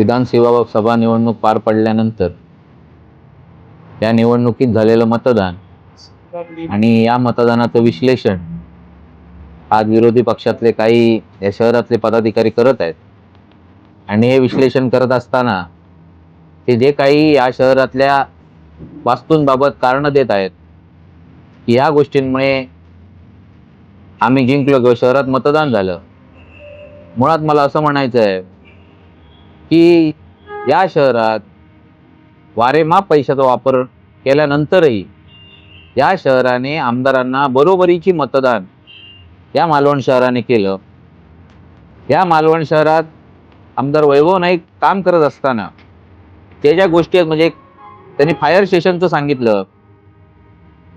विधानसेवा सभा निवडणूक पार पडल्यानंतर या निवडणुकीत झालेलं मतदान आणि या मतदानाचं विश्लेषण आज विरोधी पक्षातले काही या शहरातले पदाधिकारी करत आहेत. आणि हे विश्लेषण करत असताना ते जे काही या शहरातल्या वास्तूंबाबत कारणं देत आहेत की ह्या गोष्टींमुळे आम्ही जिंकलो किंवा शहरात मतदान झालं. मुळात मला असं म्हणायचं आहे की या शहरात वारेमाप पैशाचा वापर केल्यानंतरही या शहराने आमदारांना बरोबरीची मतदान या मालवण शहराने केलं. या मालवण शहरात आमदार वैभव नाईक काम करत असताना त्या ज्या गोष्टी आहेत म्हणजे त्यांनी फायर स्टेशनचं सांगितलं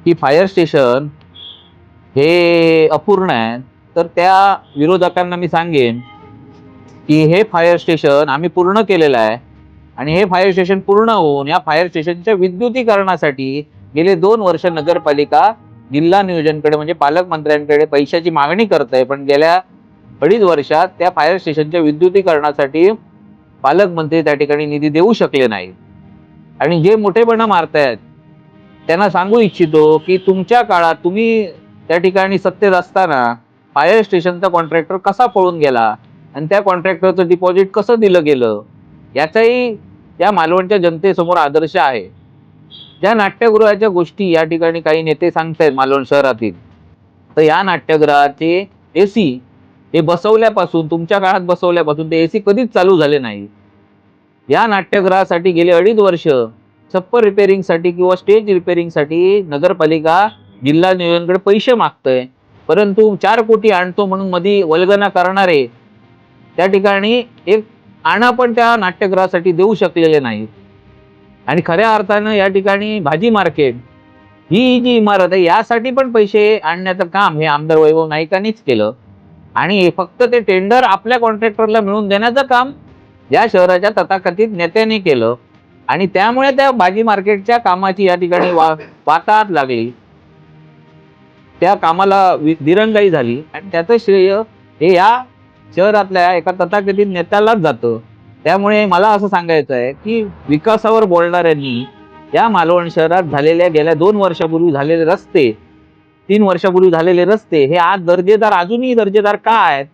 की फायर स्टेशन हे अपूर्ण आहे. तर त्या विरोधकांना मी सांगेन की हे फायर स्टेशन आम्ही पूर्ण केलेलं आहे. आणि हे फायर स्टेशन पूर्ण होऊन या फायर स्टेशनच्या विद्युतीकरणासाठी गेले दोन वर्ष नगरपालिका जिल्हा नियोजनकडे म्हणजे पालकमंत्र्यांकडे पैशाची मागणी करत आहे पण गेल्या अडीच वर्षात त्या फायर स्टेशनच्या विद्युतीकरणासाठी पालकमंत्री त्या ठिकाणी निधी देऊ शकले नाहीत. आणि जे मोठेपणा मारतायत त्यांना सांगू इच्छितो की तुमच्या काळात तुम्ही त्या ठिकाणी सत्तेत असताना फायर स्टेशनचा कॉन्ट्रॅक्टर कसा पळून गेला? आणि त्या कॉन्ट्रॅक्टरचं डिपॉझिट कसं दिलं गेलं? याचाही या मालवणच्या जनतेसमोर आदर्श आहे. ज्या नाट्यगृहाच्या गोष्टी या ठिकाणी काही नेते सांगतायत मालवण शहरातील तर या नाट्यगृहाचे ए सी हे बसवल्यापासून तुमच्या काळात बसवल्यापासून ते ए सी कधीच चालू झाले नाही. या नाट्यगृहासाठी गेले अडीच वर्ष छप्पर रिपेअरिंगसाठी किंवा स्टेज रिपेअरिंगसाठी नगरपालिका जिल्हा नियोजनकडे पैसे मागतंय. परंतु चार कोटी आणतो म्हणून मध्ये वल्गना करणारे त्या ठिकाणी एक आणा पण त्या नाट्यगृहासाठी देऊ शकलेले नाहीत. आणि खऱ्या अर्थानं या ठिकाणी भाजी मार्केट ही जी इमारत आहे यासाठी पण पैसे आणण्याचं काम हे आमदार वैभव नाईकांनीच केलं. आणि फक्त ते टेंडर आपल्या कॉन्ट्रॅक्टरला मिळवून देण्याचं काम या शहराच्या तथाकथित नेत्याने केलं. आणि त्यामुळे त्या भाजी मार्केटच्या कामाची या ठिकाणी वा वाताहत लागली. त्या कामाला दिरंगाई झाली. आणि त्याचं श्रेय हे या शहरातल्या एका तथाकथित नेत्यालाच जातं. त्यामुळे मला असं सांगायचं आहे की विकासावर बोलणाऱ्यांनी या मालवण शहरात झालेल्या गेल्या दोन वर्षापूर्वी झालेले रस्ते तीन वर्षापूर्वी झालेले रस्ते हे आज दर्जेदार अजूनही दर्जेदार का आहेत?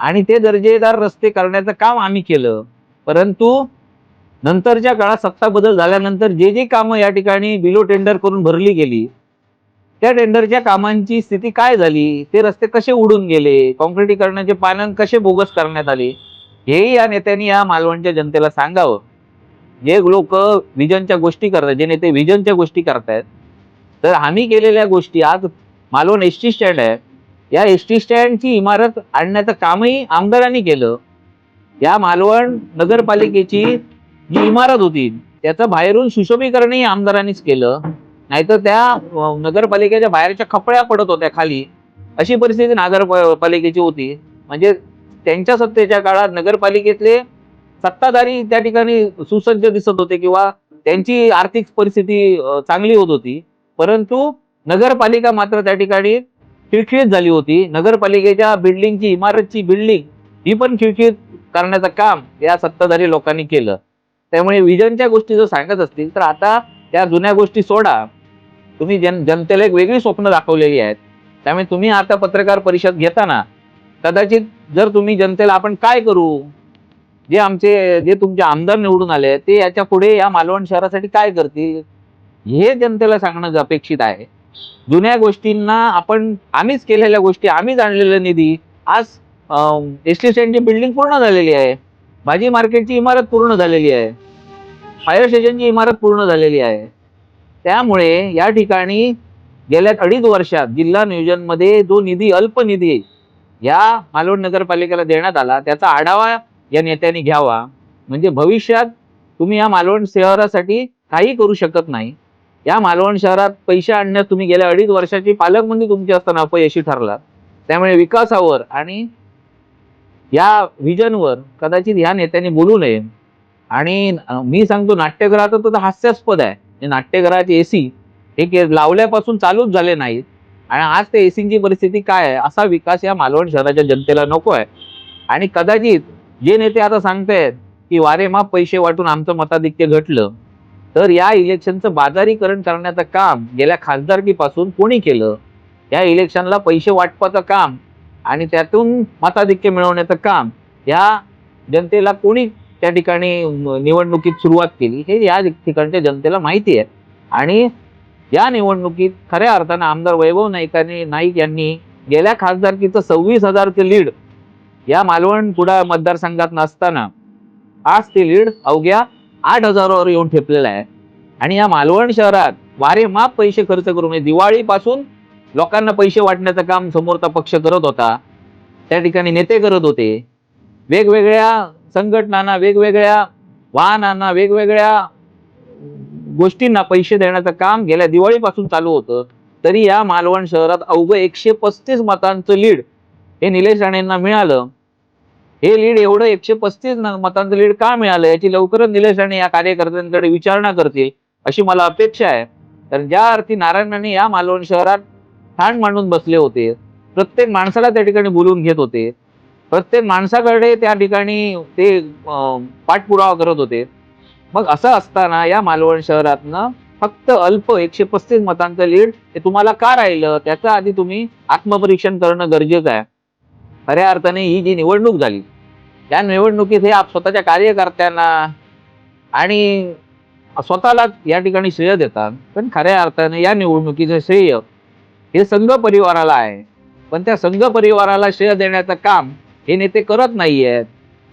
आणि ते दर्जेदार रस्ते करण्याचं काम आम्ही केलं. परंतु नंतरच्या काळात सत्ता बदल झाल्यानंतर जे जे कामं या ठिकाणी बिलो टेंडर करून भरली गेली त्या टेंडरच्या कामांची स्थिती काय झाली? ते रस्ते कसे उडून गेले? कॉन्क्रिटीकरणाचे पालन कसे बोगस करण्यात आले? हेही या नेत्यांनी या मालवणच्या जनतेला सांगावं. जे लोक विजनच्या गोष्टी करतात जे नेते विजनच्या गोष्टी करतायत तर आम्ही केलेल्या गोष्टी आज मालवण एस टी स्टँड आहे. या एस टी स्टँडची इमारत आणण्याचं कामही आमदारांनी केलं. या मालवण नगरपालिकेची जी इमारत होती त्याचं बाहेरून सुशोभीकरणही आमदारांनीच केलं. नाहीतर त्या नगरपालिकेच्या बाहेरच्या खपळ्या पडत होत्या खाली. अशी परिस्थिती नगरपालिकेची होती. म्हणजे त्यांच्या सत्तेच्या काळात नगरपालिकेतले सत्ताधारी त्या ठिकाणी सुसज्ज दिसत होते किंवा त्यांची आर्थिक परिस्थिती चांगली होत होती. परंतु नगरपालिका मात्र त्या ठिकाणी खिळखिळीत झाली होती. नगरपालिकेच्या बिल्डिंगची इमारतची बिल्डिंग ही पण खिळखिळीत करण्याचं काम या सत्ताधारी लोकांनी केलं. त्यामुळे विजनच्या गोष्टी जर सांगत असतील तर आता त्या जुन्या गोष्टी सोडा. तुम्ही जन जनतेला एक वेगळी स्वप्न दाखवलेली आहेत. त्यामुळे तुम्ही आता पत्रकार परिषद घेताना कदाचित जर तुम्ही जनतेला आपण काय करू? जे आमचे जे तुमचे आमदार निवडून आले ते याच्यापुढे या मालवण शहरासाठी काय करतील? हे जनतेला सांगणं अपेक्षित आहे. जुन्या गोष्टींना आपण आम्हीच केलेल्या गोष्टी आम्हीच आणलेला निधी आज एस टी स्टँडची बिल्डिंग पूर्ण झालेली आहे. भाजी मार्केटची इमारत पूर्ण झालेली आहे. फायर स्टेशनची इमारत पूर्ण झालेली आहे. त्यामुळे या ठिकाणी गेल्या अडीच वर्षात जिल्हा नियोजनमध्ये जो निधी अल्प निधी या मालवण नगरपालिकेला देण्यात आला त्याचा आढावा या नेत्यांनी घ्यावा. म्हणजे भविष्यात तुम्ही या मालवण शहरासाठी काही करू शकत नाही. या मालवण शहरात पैसे आणण्यात तुम्ही गेल्या अडीच वर्षाची पालकमंत्री तुमची असताना अपयशी ठरलात. त्यामुळे विकासावर आणि या विजनवर कदाचित ह्या नेत्यांनी बोलू नये. आणि मी सांगतो नाट्यगृहात तर हास्यास्पद आहे. नाट्यगृहात ए एसी हे लावल्यापासून चालूच झाले नाहीत. आणि आज ते एसींची परिस्थिती काय आहे? असा विकास या मालवण शहराच्या जनतेला नको आहे. आणि कदाचित जे नेते आता सांगतायत की वारेमाप पैसे वाटून आमचं मताधिक्य घटलं. तर या इलेक्शनचं बाजारीकरण करण्याचं काम गेल्या खासदारकीपासून कोणी केलं? या इलेक्शनला पैसे वाटपाचं काम आणि त्यातून मताधिक्य मिळवण्याचं काम या जनतेला कोणी त्या ठिकाणी निवडणुकीत सुरुवात केली. हे या ठिकाणच्या जनतेला माहिती आहे. आणि या निवडणुकीत खऱ्या अर्थानं आमदार वैभव नाईकांनी नाईक यांनी गेल्या खासदारकीचं सव्वीस हजारचं लीड या मालवण कुडा मतदारसंघात नसताना आज ते लीड अवघ्या आठ हजारावर येऊन ठेपलेलं आहे. आणि या मालवण शहरात वारेमाप पैसे खर्च करून म्हणजे दिवाळीपासून लोकांना पैसे वाटण्याचं काम समोरचा पक्ष करत होता. त्या ठिकाणी नेते करत होते. वेगवेगळ्या संघटनांना वेगवेगळ्या वाहनांना वेगवेगळ्या गोष्टींना पैसे देण्याचं काम गेल्या दिवाळीपासून चालू होतं. तरी या मालवण शहरात अवघं एकशे पस्तीस मतांचं लीड हे निलेश राणेंना मिळालं. हे लीड एवढं एकशे पस्तीस मतांचं लीड का मिळालं? याची लवकरच निलेश राणे या कार्यकर्त्यांकडे विचारणा करतील अशी मला अपेक्षा आहे. तर ज्या अर्थी नारायण राणे या मालवण शहरात ठाण मांडून बसले होते प्रत्येक माणसाला त्या ठिकाणी बोलून घेत होते. प्रत्येक माणसाकडे त्या ठिकाणी ते पाठपुरावा करत होते. मग असं असताना या मालवण शहरातनं फक्त अल्प एकशे पस्तीस मतांचं लीड हे तुम्हाला का राहिलं? त्याचं आधी तुम्ही आत्मपरीक्षण करणं गरजेचं आहे. खऱ्या अर्थाने ही जी निवडणूक झाली त्या निवडणुकीत हे आप स्वतःच्या कार्यकर्त्यांना आणि स्वतःलाच या ठिकाणी श्रेय देतात. पण खऱ्या अर्थाने या निवडणुकीचं श्रेय हे संघ परिवाराला आहे. पण त्या संघ परिवाराला श्रेय देण्याचं काम हे नेते करत नाही आहेत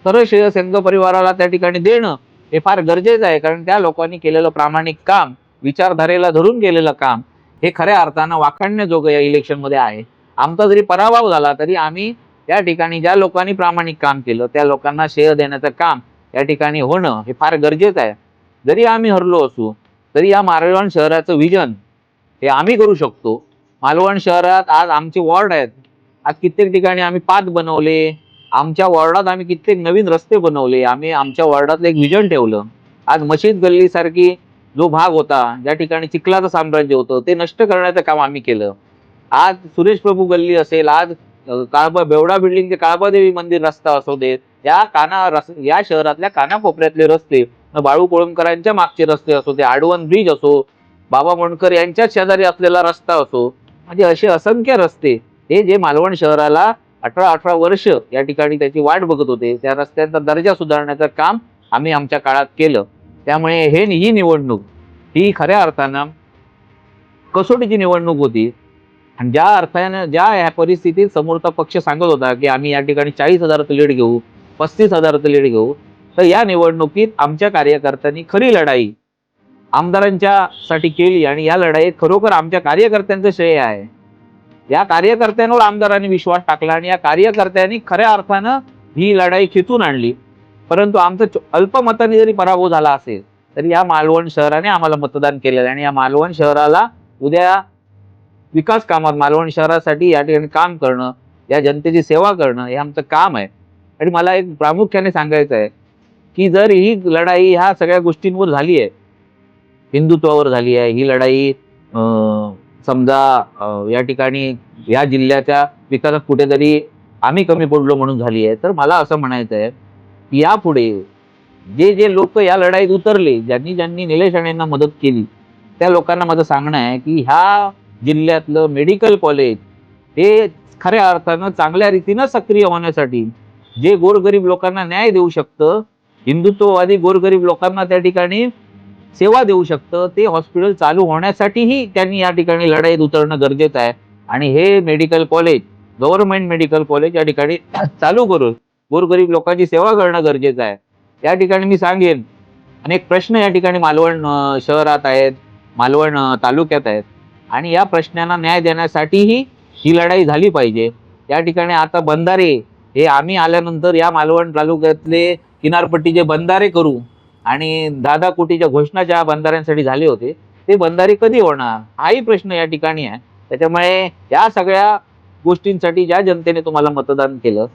खरं श्रेय संघ परिवाराला त्या ठिकाणी देणं हे फार गरजेचं आहे कारण त्या लोकांनी केलेलं प्रामाणिक काम विचारधारेला धरून केलेलं काम हे खऱ्या अर्थानं वाखाणण्याजोगं या इलेक्शनमध्ये आहे. आमचा जरी पराभव झाला तरी आम्ही त्या ठिकाणी ज्या लोकांनी प्रामाणिक काम केलं त्या लोकांना श्रेय देण्याचं काम या ठिकाणी होणं हे फार गरजेचं आहे. जरी आम्ही हरलो असू तरी या मालवण शहराचं विजन हे आम्ही करू शकतो. मालवण शहरात आज आमचे वॉर्ड आहेत आज कित्येक ठिकाणी आम्ही पाथ बनवले. आमच्या वॉर्डात आम्ही कित्येक नवीन रस्ते बनवले. आम्ही आमच्या वॉर्डातलं एक विजन ठेवलं. आज मशीद गल्लीसारखी जो भाग होता ज्या ठिकाणी चिखलाचं साम्राज्य होतं ते नष्ट करण्याचं काम आम्ही केलं. आज सुरेश प्रभू गल्ली असेल आज काळबा बेवडा बिल्डिंग ते काळबादेवी मंदिर रस्ता असू देत या काना रस या शहरातल्या कानाकोपऱ्यातले रस्ते बाळू कोळंबकरांच्या मागचे रस्ते असो ते आडवण ब्रिज असो बाबा मोंडकर यांच्याच शेजारी असलेला रस्ता असो म्हणजे असे असंख्य रस्ते. हे जे मालवण शहराला अठरा अठरा वर्ष या ठिकाणी त्याची वाट बघत होते त्या रस्त्यांचा दर्जा सुधारण्याचं काम आम्ही आमच्या काळात केलं. त्यामुळे हे ही निवडणूक ही खऱ्या अर्थानं कसोटीची निवडणूक होती. आणि ज्या अर्थानं ज्या ह्या परिस्थितीत समोरचा पक्ष सांगत होता की आम्ही या ठिकाणी चाळीस हजाराचं लीड घेऊ पस्तीस हजाराचं लीड घेऊ तर या निवडणुकीत आमच्या कार्यकर्त्यांनी खरी लढाई आमदारांच्या साठी केली आणि या लढाईत खरोखर आमच्या कार्यकर्त्यांचं श्रेय आहे. या कार्यकर्त्यांवर आमदारांनी विश्वास टाकला आणि या कार्यकर्त्यांनी खऱ्या अर्थानं ही लढाई खेचून आणली. परंतु आमचं अल्पमताने जरी पराभव झाला असेल तरी या मालवण शहराने आम्हाला मतदान केलेलं आहे आणि या मालवण शहराला उद्या विकास कामात मालवण शहरासाठी या ठिकाणी काम करणं या जनतेची सेवा करणं हे आमचं काम आहे. आणि मला एक प्रामुख्याने सांगायचं आहे की जर ही लढाई ह्या सगळ्या गोष्टींवर झाली आहे हिंदुत्वावर झाली आहे ही लढाई समजा या ठिकाणी या जिल्ह्याच्या विकासात कुठेतरी आम्ही कमी पडलो म्हणून झाली आहे. तर मला असं म्हणायचं आहे की यापुढे जे जे लोक या लढाईत उतरले ज्यांनी ज्यांनी निलेश राणेंना मदत केली त्या लोकांना माझं सांगणं आहे की ह्या जिल्ह्यातलं मेडिकल कॉलेज हे खऱ्या अर्थानं चांगल्या रीतीनं सक्रिय होण्यासाठी जे गोरगरीब लोकांना न्याय देऊ शकतं हिंदुत्ववादी गोरगरीब लोकांना त्या ठिकाणी सेवा देऊ शकतं. ते हॉस्पिटल चालू होण्यासाठीही त्यांनी या ठिकाणी लढाईत उतरणं गरजेचं आहे. आणि हे medical college government medical college या ठिकाणी चालू करून गोरगरीब लोकांची सेवा करणं गरजेचं आहे. या ठिकाणी मी सांगेन अनेक प्रश्न या ठिकाणी मालवण शहरात आहेत मालवण तालुक्यात आहेत. आणि या प्रश्नांना न्याय देण्यासाठीही ही लढाई झाली पाहिजे. या ठिकाणी आता बंधारे हे आम्ही आल्यानंतर या मालवण तालुक्यातले किनारपट्टीचे बंधारे करू. आणि दादा कुटीच्या कोटीच्या घोषणा ज्या बंधाऱ्यांसाठी झाले होते ते बंधारे कधी होणार? हाही प्रश्न या ठिकाणी आहे. त्याच्यामुळे या सगळ्या गोष्टींसाठी ज्या जनतेने तुम्हाला मतदान केलं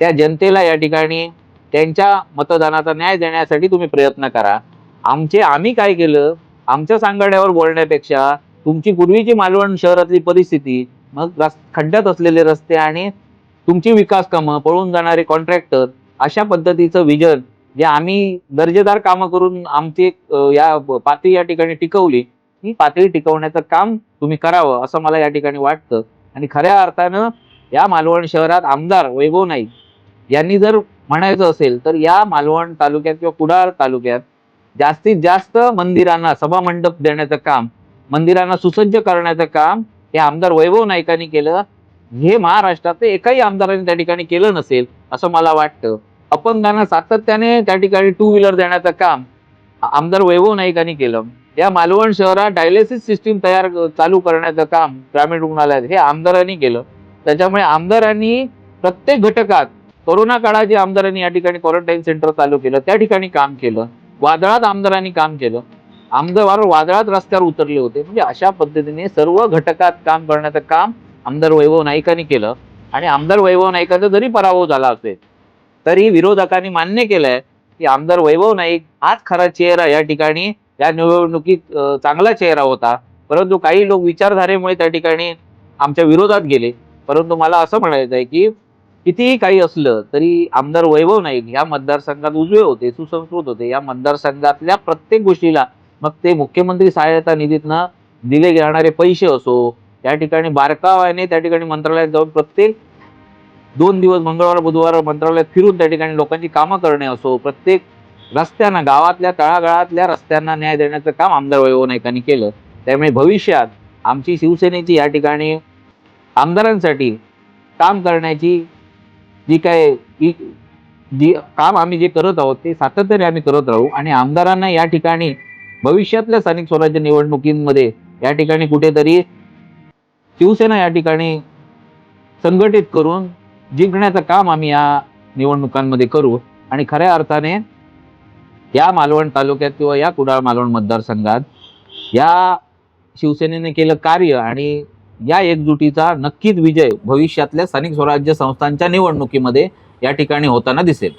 त्या जनतेला या ठिकाणी त्यांच्या मतदानाचा न्याय देण्यासाठी तुम्ही प्रयत्न करा. आमचे आम्ही काय केलं? आमच्या सांगाड्यावर बोलण्यापेक्षा तुमची पूर्वीची मालवण शहरातली परिस्थिती मग रस खड्ड्यात असलेले रस्ते आणि तुमची विकास कामं पळून जाणारे कॉन्ट्रॅक्टर अशा पद्धतीचं विजन जे आम्ही दर्जेदार कामं करून आमची या पातळी या ठिकाणी टिकवली ही पातळी टिकवण्याचं काम तुम्ही करावं असं मला या ठिकाणी वाटतं. आणि खऱ्या अर्थानं या मालवण शहरात आमदार वैभव नाईक यांनी जर म्हणायचं असेल तर या मालवण तालुक्यात किंवा कुडाळ तालुक्यात जास्तीत जास्त मंदिरांना सभामंडप देण्याचं काम मंदिरांना सुसज्ज करण्याचं काम हे आमदार वैभव नाईकांनी केलं. हे महाराष्ट्रात एकाही आमदारांनी त्या ठिकाणी केलं नसेल असं मला वाटतं. अपंगांना सातत्याने त्या ठिकाणी टू व्हीलर देण्याचं काम आमदार वैभव नाईकांनी केलं. या मालवण शहरात डायलिसिस सिस्टीम तयार चालू करण्याचं काम ग्रामीण रुग्णालयात हे आमदारांनी केलं. त्याच्यामुळे आमदारांनी प्रत्येक घटकात कोरोना काळात जे आमदारांनी या ठिकाणी क्वारंटाईन सेंटर चालू केलं त्या ठिकाणी काम केलं. वादळात आमदारांनी काम केलं. आमदार वादळात रस्त्यावर उतरले होते. म्हणजे अशा पद्धतीने सर्व घटकात काम करण्याचं काम आमदार वैभव नाईकांनी केलं. आणि आमदार वैभव नाईकांचा जरी पराभव झाला असेल तरी विरोधकांनी मान्य केलंय की आमदार वैभव नाईक हाच खरा चेहरा या ठिकाणी या निवडणुकीत चांगला चेहरा होता. परंतु काही लोक विचारधारेमुळे त्या ठिकाणी आमच्या विरोधात गेले. परंतु मला असं म्हणायचं आहे की कितीही काही असलं तरी आमदार वैभव नाईक या मतदारसंघात उजवे होते सुसंस्कृत होते. या मतदारसंघातल्या प्रत्येक गोष्टीला मग ते मुख्यमंत्री सहायता निधीतनं दिले जाणारे पैसे असो त्या ठिकाणी बारकावाने त्या ठिकाणी मंत्रालयात जाऊन प्रत्येक दोन दिवस मंगळवार बुधवार मंत्रालयात फिरून त्या ठिकाणी लोकांची कामं करणे असो प्रत्येक रस्त्यांना गावातल्या तळागाळातल्या रस्त्यांना न्याय देण्याचं काम आमदार वैभव नाईकांनी केलं. त्यामुळे भविष्यात आमची शिवसेनेची या ठिकाणी आमदारांसाठी काम करण्याची जी काय जी काम आम्ही जे करत आहोत ते सातत्याने आम्ही करत राहू आणि आमदारांना या ठिकाणी भविष्यातल्या स्थानिक स्वराज्य निवडणुकींमध्ये या ठिकाणी कुठेतरी शिवसेना या ठिकाणी संघटित करून जिंकण्याचं काम आम्ही या निवडणुकांमध्ये करू. आणि खऱ्या अर्थाने या मालवण तालुक्यात किंवा या कुडाळ मालवण मतदारसंघात या शिवसेनेने केलं कार्य आणि या एकजुटीचा नक्कीच विजय भविष्यातल्या स्थानिक स्वराज्य संस्थांच्या निवडणुकीमध्ये या ठिकाणी होताना दिसेल.